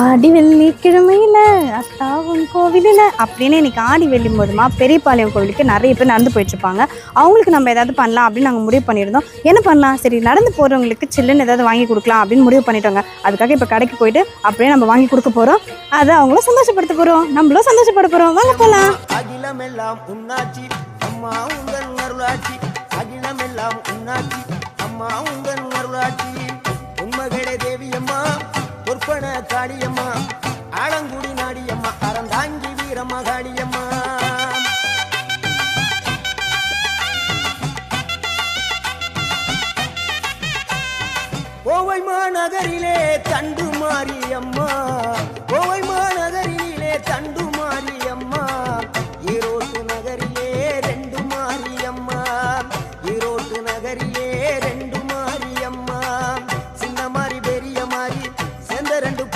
ஆடி வெள்ளிக்கிழமையில அத்தாவும் கோவிலில் அப்படின்னு இன்னைக்கு ஆடி வெள்ளி போதுமா பெரியபாளையம் கோவிலுக்கு நிறைய பேர் நடந்து போயிட்டுருப்பாங்க. அவங்களுக்கு நம்ம ஏதாவது பண்ணலாம் அப்படின்னு நாங்கள் முடிவு பண்ணியிருந்தோம். என்ன பண்ணலாம்? சரி நடந்து போகிறவங்களுக்கு சில்லுன்னு ஏதாவது வாங்கி கொடுக்கலாம் அப்படின்னு முடிவு பண்ணிட்டோங்க. அதுக்காக இப்போ கடைக்கு போயிட்டு அப்படியே நம்ம வாங்கி கொடுக்க போகிறோம் அதை அவங்கள சந்தோஷப்படுத்த போகிறோம் நம்மளும் சந்தோஷப்பட போகிறோம் வாங்க போகலாம் அகிலமெல்லாம் உன்னாச்சி அம்மா உங்கள் அருளாட்சி. அகிலமெல்லாம் உன்னாச்சி அம்மா உங்கள் அப்பன காளியம்மா. ஆலங்குடி நாடியம்மா அறந்தாங்கி வீரம்மா காளியம்மா. கோவை மாநகரிலே தண்டு மாரியம்மா. கோவை மாநகரிலே தண்டு மாரியம்மா. ஈரோட்டு நகரிலே ரெண்டு மாரியம்மா. ஈரோட்டு நகரிலே ரெண்டு